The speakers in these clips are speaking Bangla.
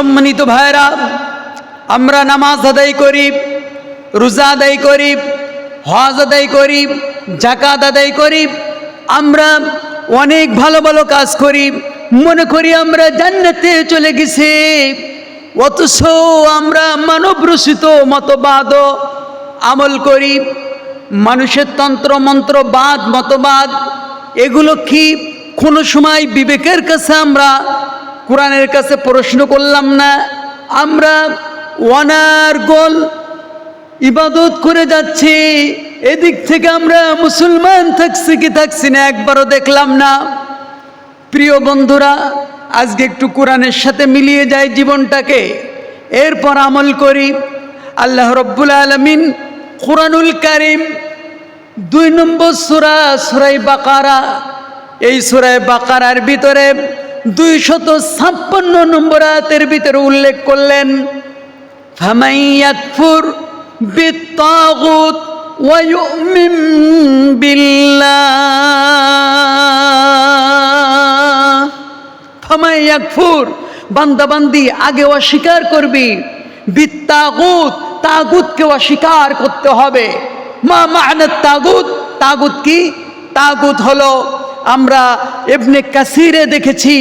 সম্মানিত ভাইরা, আমরা নামাজ আদায় করি, রোজা আদায় করি, হজ আদায় করি জাকাত আদায় করি, আমরা অনেক ভালো ভালো কাজ করি। মনে করি আমরা জান্নাতে চলে গেছি। অথচ আমরা মানব রচিত মতবাদ আমল করি। মানুষের তন্ত্র, মন্ত্র, বাদ, মতবাদ, এগুলো কি কোনো সময় বিবেকের কাছে আমরা কোরআনের কাছে প্রশ্ন করলাম না, আমরা ওয়ানার গোল ইবাদত করে যাচ্ছি, এদিক থেকে আমরা মুসলমান থাকছি কি থাকছি না একবারও দেখলাম না। প্রিয় বন্ধুরা, আজকে একটু কোরআনের সাথে মিলিয়ে যায় জীবনটাকে, এরপর আমল করি। আল্লাহ রব্বুল আলমিন কোরআনুল কারিম দুই নম্বর সুরা সুরাই বাকারা, এই সুরাই বাকারার ভিতরে দুই শত ছাপ্পান্ন নম্বর আয়াতের ভিতরে উল্লেখ করলেন ফামাইয়াকফুর বিত্তাগুত ويؤمن بالله ফামাই ইয়াকফুর বান্দাবান্দি আগে অস্বীকার করবি বিত্তাগুত তাগুতকে অস্বীকার করতে হবে মা মাহানত তাগুত তাগুত কি তাগুত হলো আমরা এমনি কাসিরে দেখেছি,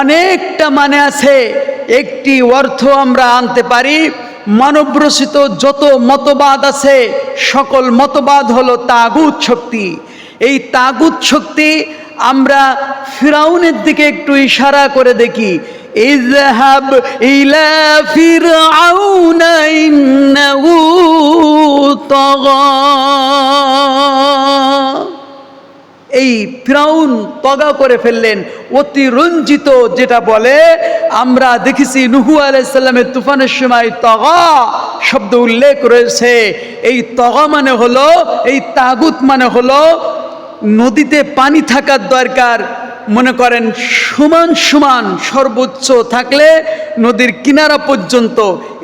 অনেকটা মানে আছে, একটি অর্থ আমরা আনতে পারি, মানবরচিত যত মতবাদ আছে, সকল মতবাদ হলো তাগুত শক্তি। এই তাগুত শক্তি আমরা ফিরাউনের দিকে একটু ইশারা করে দেখি ইজহাব ইলা ফিরআউনা ইন্নাহু তাগা। ফিরাউন তগা করে ফেললেন। অতি রঞ্জিত যেটা বলে, আমরা দেখেছি নুহু আলাইসাল্লামের তুফানের সময় তগা শব্দ উল্লেখ রয়েছে। এই তগা মানে হলো, এই তাগুত মানে হলো, নদীতে পানি থাকার দরকার। মনে করেন সমান সমান সর্বোচ্চ থাকলে নদীর কিনারা পর্যন্ত,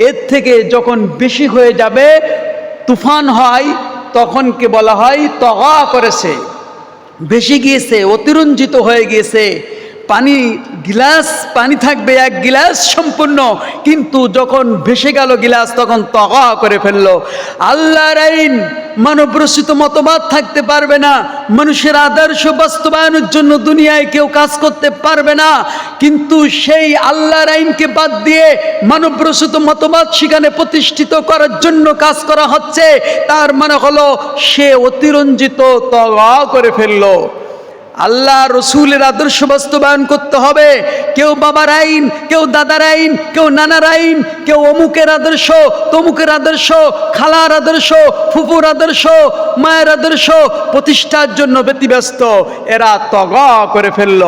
এর থেকে যখন বেশি হয়ে যাবে, তুফান হয় তখনকে বলা হয়? তগা করেছে। বেশি গিয়েছে অতিরঞ্জিত হয়ে গিয়েছে। পানি, গিলাস, পানি থাকবে এক গিলাস সম্পূর্ণ। কিন্তু যখন ভেসে গেল গিলাস, তখন তগা করে ফেলল। আল্লাহর আইন, মানবরচিত মতবাদ থাকতে পারবে না। মানুষের আদর্শ বাস্তবায়নের জন্য দুনিয়ায় কেউ কাজ করতে পারবে না। কিন্তু সেই আল্লাহর আইনকে বাদ দিয়ে মানবরচিত মতবাদ সেখানে প্রতিষ্ঠিত করার জন্য কাজ করা হচ্ছে। তার মানে হলো, সে অতিরঞ্জিত তগা করে ফেলল। আল্লাহ রসুলের আদর্শ বাস্তবায়ন করতে হবে। কেউ বাবার আইন, কেউ দাদার আইন, কেউ নানার আইন, কেউ অমুকের আদর্শ, তমুকের আদর্শ, খালার আদর্শ ফুপুর আদর্শ, মায়ের আদর্শ প্রতিষ্ঠার জন্য ব্যতিব্যস্ত। এরা তগা করে ফেলল।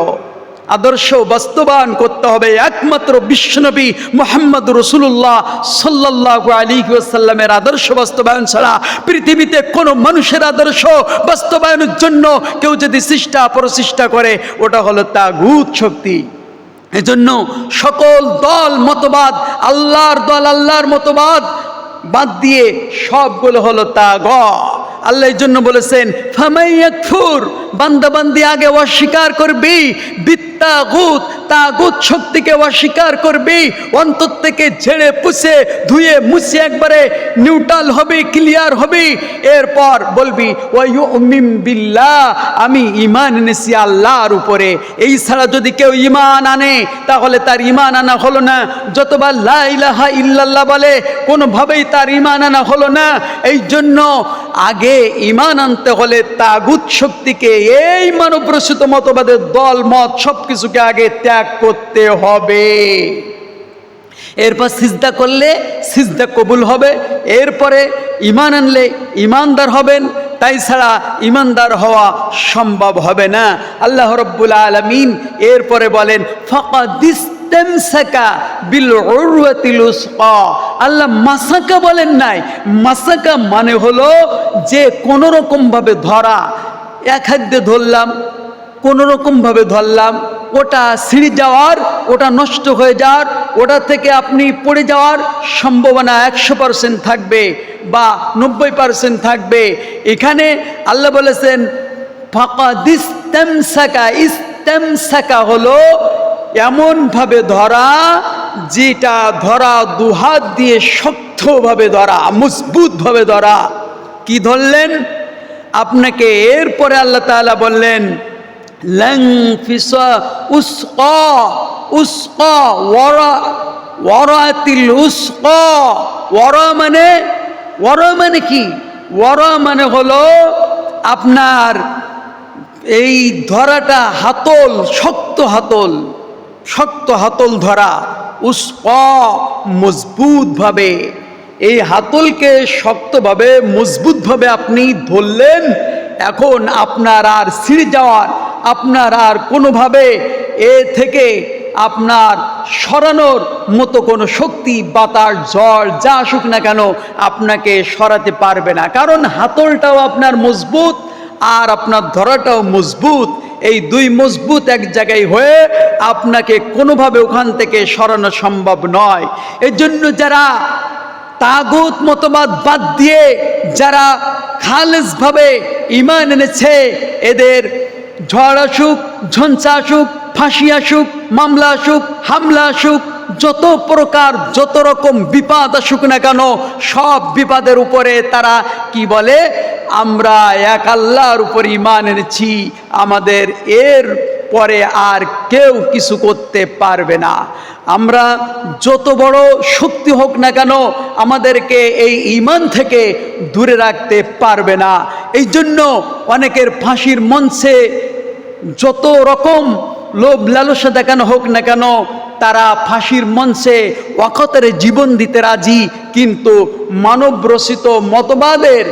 আদর্শ বাস্তবায়ন করতে হবে। একমাত্র বিশ্বনবী মোহাম্মদ রসুল্লাহ সাল্লাহ আলী সাল্লামের আদর্শ বাস্তবায়ন ছাড়া পৃথিবীতে কোনো মানুষের আদর্শ বাস্তবায়নের জন্য কেউ যদি সৃষ্টা প্রচেষ্টা করে, ওটা হলো তা গুদ শক্তি। এজন্য সকল দল, মতবাদ, আল্লাহর দল, আল্লাহর মতবাদ বাদ দিয়ে সবগুলো হলো তা গ আল্লাহ জন্য বলেছেন ফামাইয়াকফুর বান্দাবান্দি আগে অস্বীকার করবি, বিত্তাগুত, তাগুত শক্তিকে অস্বীকার করবি, অন্তর থেকে ঝেড়ে পুষে ধুয়ে মুছে একবারে নিউট্রাল হবে ক্লিয়ার হবে, এরপর বলবি ওয়াইউমিম বিল্লাহ, আমি ইমান এনেছি আল্লাহর উপরে। এই ছাড়া যদি কেউ ইমান আনে, তাহলে তার ইমান আনা হলো না। যতবার লা ইলাহা ইল্লাল্লাহ বলে, কোনোভাবেই তার ইমান আনা হলো না। এই জন্য আগে ইমান আনতে হলে তাগুত শক্তিকে এই মানব প্রসূত মতবাদের দল, মত সব কিছুকে আগে ত্যাগ করতে হবে। এরপর সিজদা করলে সিজদা কবুল হবে, এরপরে ইমান আনলে ইমানদার হবেন, তাই ছাড়া ইমানদার হওয়া সম্ভব হবে না। আল্লাহ রব্বুল আলমিন এরপরে বলেন ফকা দিস তেমসাকা বিল উসকা। আল্লাহ মাসাকা বলেন নাই। মাসাকা মানে হলো যে কোনো রকম ভাবে ধরা, এক হাত ধরলাম কোনো রকমভাবে ধরলাম, ওটা সিঁড়ি যাওয়ার, ওটা নষ্ট হয়ে যাওয়ার, ওটা থেকে আপনি পড়ে যাওয়ার সম্ভাবনা একশো পারসেন্ট থাকবে বা নব্বই পারসেন্ট থাকবে। এখানে আল্লাহ বলেছেন ফাঁকা দিস্তেমসাকা ইস্তেমসাকা হলো এমনভাবে ধরা যেটা ধরা দুহাত দিয়ে শক্তভাবে ধরা, মজবুতভাবে ধরা। কি ধরলেন? আপনাকে এরপরে আল্লাহ তাআলা বললেন মানে মানে মানে হলো আপনার এই ধরাটা হাতল, শক্ত হাতল। শক্ত হাতল ধরা, উস্ক, মজবুতভাবে। এই হাতলকে শক্তভাবে, মজবুতভাবে আপনি ধরলেন, এখন আপনার আর ছিঁড়ে যাওয়ার, আপনার আর কোনোভাবে এ থেকে আপনার সরানোর মতো কোনো শক্তি, বাতাস, ঝড় যা আসুক না কেন আপনাকে সরাতে পারবে না। কারণ হাতলটাও আপনার মজবুত আর আপনার ধরাটাও মজবুত। এই দুই মজবুত এক জায়গায় হয়ে আপনাকে কোনোভাবে ওখান থেকে সরানো সম্ভব নয়। এর জন্য যারা তাগুত মতবাদ বাদ দিয়ে যারা খালেজভাবে ইমান এনেছে, এদের ঝড় আসুক, ঝঞ্ঝা আসুক, ফাঁসি আসুক, মামলা আসুক, হামলা আসুক, যত প্রকার যত রকম বিপদ আসুক না কেন, সব বিপদের উপরে তারা কি বলে? আমরা এক আল্লাহর উপর ইমান এনেছি, আমাদের এর পরে আর কেউ কিছু করতে পারবে না। আমরা যত বড় শক্তি হোক না কেন, আমাদেরকে এই ইমান থেকে দূরে রাখতে পারবে না। এই জন্য অনেকের ফাঁসির মঞ্চে যত রকম লোভ লালসা দেখানো হোক না কেন, তারা ফাঁসির মঞ্চে অকতারে জীবন দিতে রাজি, কিন্তু মানব রচিত মতবাদের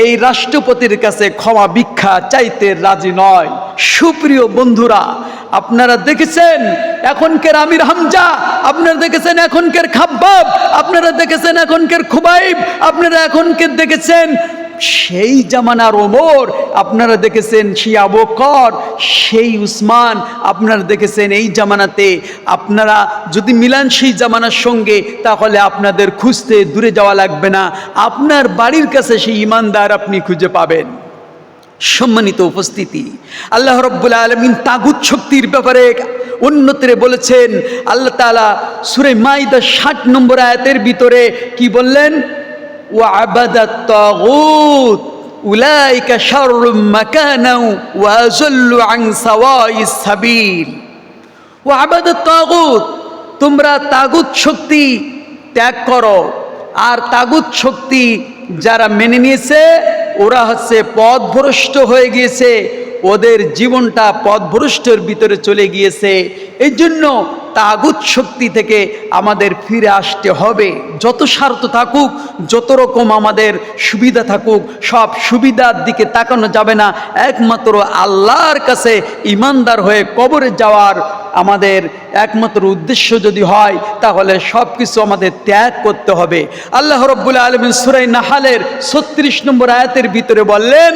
এই রাষ্ট্রপতির কাছে ক্ষমা ভিক্ষা চাইতে রাজি নয়। সুপ্রিয় বন্ধুরা, আপনারা দেখেছেন এখনকার আমির হামজা, আপনারা দেখেছেন এখনকার খাব্বাব, আপনারা দেখেছেন এখনকার খুবাইব, আপনারা এখনকে দেখেছেন সেই জামানার ওমর, আপনারা দেখেছেন সেই আবকর সেই উসমান, আপনারা দেখেছেন এই জামানাতে। আপনারা যদি মিলান সেই জামানার সঙ্গে, তাহলে আপনাদের খুঁজতে দূরে যাওয়া লাগবে না। আপনার বাড়ির কাছে সেই ইমানদার আপনি খুঁজে পাবেন। সম্মানিত উপস্থিতি, আল্লাহ রব্বুল আলমিন তাগুত শক্তির ব্যাপারে উন্নতরে বলেছেন, আল্লাহ তালা সুরে মাইদা ষাট নম্বর আয়াতের ভিতরে কি বললেন? তোমরা তাগুত শক্তি ত্যাগ করো আর তাগুত শক্তি যারা মেনে নিয়েছে, ওরা হচ্ছে পথভ্রষ্ট হয়ে গিয়েছে, ওদের জীবনটা পথভ্রষ্টের ভিতরে চলে গিয়েছে। এই জন্য তাগুত শক্তি থেকে আমাদের ফিরে আসতে হবে। যত স্বার্থ থাকুক, যত রকম আমাদের সুবিধা থাকুক, সব সুবিধার দিকে তাকানো যাবে না। একমাত্র আল্লাহর কাছে ইমানদার হয়ে কবরে যাওয়ার আমাদের একমাত্র উদ্দেশ্য যদি হয়, তাহলে সব কিছু আমাদের ত্যাগ করতে হবে। আল্লাহ রব্বুল আলমিন সুরাই নাহালের ছত্রিশ নম্বর আয়াতের ভিতরে বললেন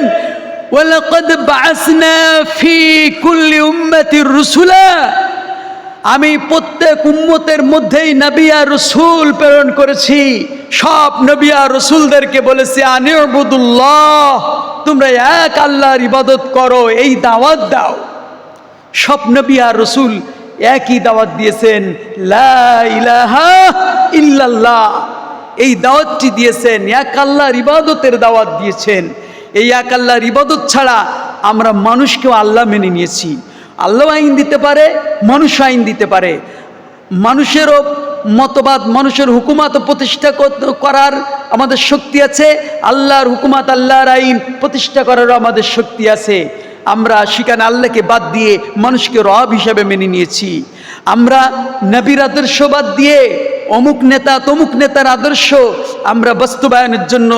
ফি আমি প্রত্যেক উম্মতের মধ্যেই নবিয়া রসুল প্রেরণ করেছি। সব নবিয়া রসুলদেরকে বলেছি আনিবুদুল্লাহ তোমরা এক আল্লাহর ইবাদত করো, এই দাওয়াত দাও। সব নবিয়া রসুল একই দাওয়াত দিয়েছেন এই দাওয়াতটি দিয়েছেন, এক আল্লাহর ইবাদতের দাওয়াত দিয়েছেন। এই এক আল্লাহর ইবাদত ছাড়া আমরা মানুষকেও আল্লাহ মেনে নিয়েছি। আল্লাহ আইন দিতে পারে, মানুষ আইন দিতে পারে। মানুষেরও মতবাদ, মানুষের হুকুমাত প্রতিষ্ঠা কর- করার আমাদের শক্তি আছে। আল্লাহর হুকুমাত, আল্লাহর আইন প্রতিষ্ঠা করারও আমাদের শক্তি আছে। আমরা সেখানে আল্লাহকে বাদ দিয়ে মানুষকে রব হিসাবে মেনে নিয়েছি। আমরা নবীর আদর্শ বাদ দিয়ে অমুক নেতা তমুক নেতার আদর্শ আমরা বাস্তবায়নের জন্য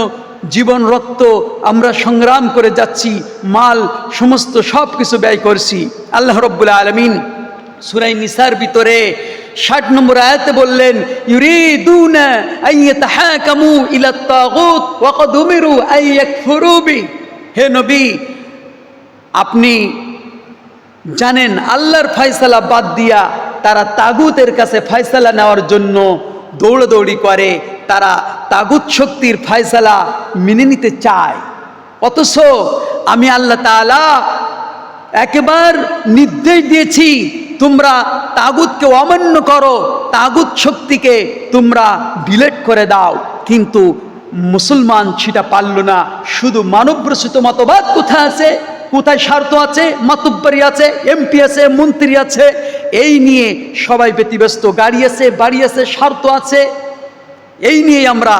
জীবন রক্ত আমরা সংগ্রাম করে যাচ্ছি, মাল, সমস্ত সব কিছু ব্যয় করছি। আল্লাহ রব্বুল আলমিন সুরাই নিসার ভিতরে ষাট নম্বর আয়াতে বললেন, ইউরিদুনা আন ইয়াতাহাকামু ইলা তাগুত হে নবী আপনি জানেন আল্লাহর ফয়সালা বাদ দিয়া তারা তাগুতের কাছে ফয়সালা নেওয়ার জন্য দৌড়দৌড়ি করে, তারা তাগুত শক্তির ফয়সালা মেনে নিতে চায়। অথচ আমি আল্লাহ তাআলা একবার নির্দেশ দিয়েছি, তোমরা তাগুতকে অমান্য করো, তাগুত শক্তিকে তোমরা ডিলেট করে দাও। কিন্তু মুসলমান সেটা পারল না, শুধু মানবরচিত মতবাদ কোথায় আছে? কোথায় স্বার্থ আছে? মাতুব্বারি আছে এমপি আছে, মন্ত্রী আছে। এই নিয়ে সবাই ব্যতিব্যস্ত। গাড়ি আছে, বাড়ি আছে, স্বার্থ আছে। এই নিয়ে আমরা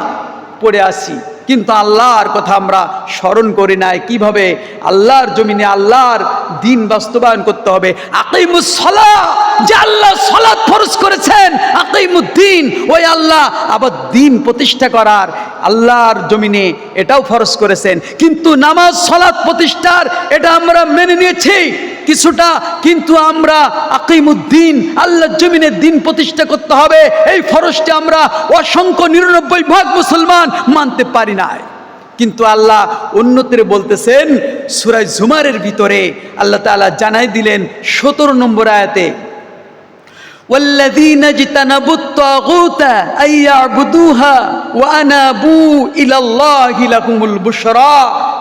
পড়ে আসি কিন্তু আল্লাহর কথা আমরা স্মরণ করি নাই। কীভাবে? আল্লাহর জমিনে আল্লাহর দিন বাস্তবায়ন করতে হবে। যে আল্লাহ ফরজ করেছেন ওই আল্লাহ আবার দিন প্রতিষ্ঠা করার আল্লাহর জমিনে এটাও ফরজ করেছেন। কিন্তু নামাজ সলাৎ প্রতিষ্ঠার, এটা আমরা মেনে নিয়েছি। কিছুটা কিন্তু আমরা আকিমুদ্দিন আল্লাহ জমিনে দিন প্রতিষ্ঠা করতে হবে এই ফরজটি আমরা অসংখ্য নিরানব্বই ভাগ মুসলমান মানতে পারি না কিন্তু আল্লাহ অন্যত্রে বলতেছেন সুরাই জুমারের ভিতরে আল্লাহ তাআলা জানাই দিলেন সতেরো নম্বর আয়াতে والذين اجتنبوا الطاغوت أن يعبدوها وأنابوا إلى الله لهم البشرى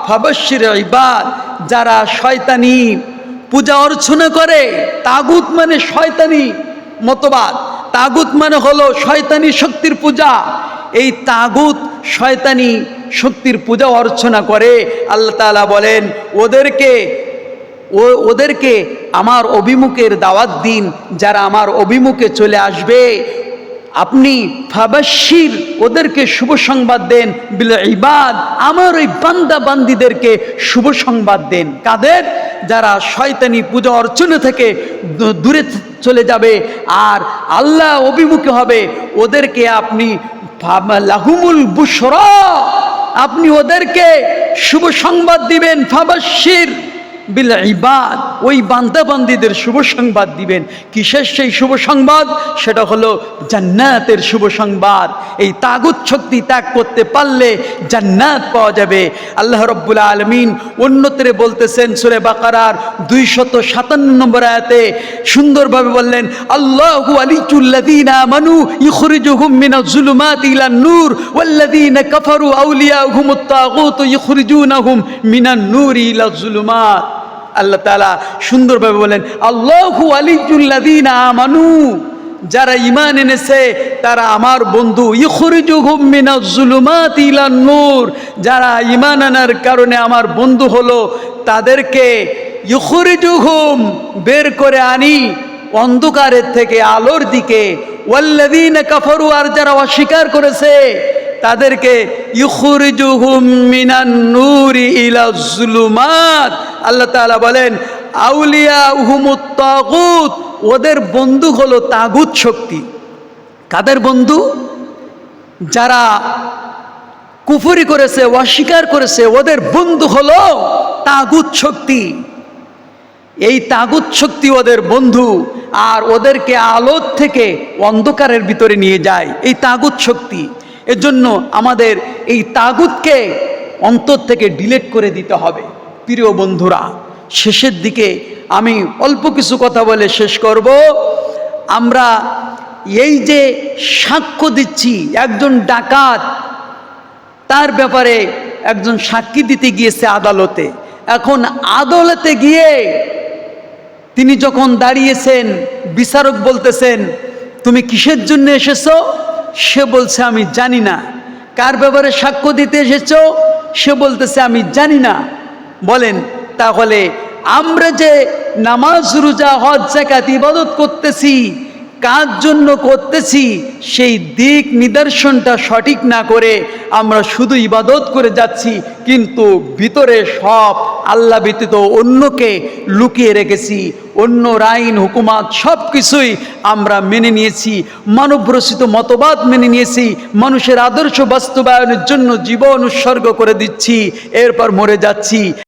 فبشر عباد যারা শয়তানি পূজা অর্চনা করে, তাগুত মানে শয়তানি মতবাদ। তাগুত মানে হলো শয়তানি শক্তির পূজা। এই তাগুত শয়তানি শক্তির পূজা অর্চনা করে, আল্লাহ তাআলা বলেন, ওদেরকে, ও, ওদেরকে আমার অভিমুখের দাওয়াত দিন। যারা আমার অভিমুখে চলে আসবে আপনি ফাবাসির ওদেরকে শুভ সংবাদ দেন, বিল ইবাদ। আমার ওই বান্দা বান্দিদেরকে শুভ সংবাদ দেন। কাদের? যারা শয়তানি পূজা অর্চনা থেকে দূরে চলে যাবে আর আল্লাহ অভিমুখে হবে, ওদেরকে আপনি লাহুমুল বুশরা। আপনি ওদেরকে শুভ সংবাদ দিবেন ফাবাসির বিল ইবাদ। ওই বান্দাবান্দিদের শুভ সংবাদ দিবেন। কিসের সেই শুভ সংবাদ? সেটা হলো জান্নাতের শুভ সংবাদ। এই তাগুত শক্তি ত্যাগ করতে পারলে জান্নাত পাওয়া যাবে। আল্লাহ রব্বুল আলমিন অন্যত্রে বলতেছেন, সুরে বাকারার দুইশত সাতান্ন নম্বর আয়াতে সুন্দরভাবে বললেন, আল্লাহু আলিচুল্লাদিনা মানু ইখরিজুহুম মিনাজ জুলুমাতি ইলান নূর ওয়াল্লাযীনা কাফারু আউলিয়াহুমুত তাগুত ইখরিজুনাহুম মিনান নূরি ইলাজ জুলুমাত। আল্লাহ তাআলা সুন্দরভাবে বলেন, আল্লাহু আলিজুল্লাদিনা আমানু। যারা ইমান এনেছে, তারা আমার বন্ধু। নূর। যারা ইমান আনার কারণে আমার বন্ধু হলো, তাদেরকে ইখরিজুহুম বের করে আনি। অন্ধকারের থেকে আলোর দিকে। ওয়াল্লাযীনা কাফরু, আর যারা অস্বীকার করেছে, তাদেরকে ইখরিজুহুম মিনান নূরি ইলা জুলুমাত। আল্লাহ তাআলা বলেন আউলিয়া উহুমুত তাগুত ওদের বন্ধু হলো তাগুত শক্তি। কাদের বন্ধু? যারা কুফরি করেছে, অস্বীকার করেছে, ওদের বন্ধু হলো তাগুত শক্তি। এই তাগুত শক্তি ওদের বন্ধু, আর ওদেরকে আলোর থেকে অন্ধকারের ভিতরে নিয়ে যায় এই তাগুত শক্তি। এজন্য আমাদের এই তাগুতকে অন্তর থেকে ডিলেট করে দিতে হবে। প্রিয় বন্ধুরা, শেষের দিকে আমি অল্প কিছু কথা বলে শেষ করব। আমরা এই যে সাক্ষ্য দিচ্ছি, একজন ডাকাত, তার ব্যাপারে একজন সাক্ষী দিতে গিয়েছে আদালতে। এখন আদালতে গিয়ে তিনি যখন দাঁড়িয়েছেন, বিচারক বলতেছেন, তুমি কিসের জন্য এসেছ? সে বলছে, আমি জানি না। কার ব্যাপারে সাক্ষ্য দিতে এসেছ? সে বলতেছে, আমি জানি না। বলেন, তাহলে আমরা যে নামাজ, রোজা, হজ জাকাত ইবাদত করতেছি, কার জন্য করতেছি, সেই দিক নিদর্শনটা সঠিক না করে আমরা শুধু ইবাদত করে যাচ্ছি, কিন্তু ভিতরে সব আল্লাহ ব্যতীত অন্যকে লুকিয়ে রেখেছি, অন্য রাইন, হুকুমাত সব কিছুই আমরা মেনে নিয়েছি, মানবরচিত মতবাদ মেনে নিয়েছি, মানুষের আদর্শ বাস্তবায়নের জন্য জীবন উৎসর্গ করে দিচ্ছি, এরপর মরে যাচ্ছি।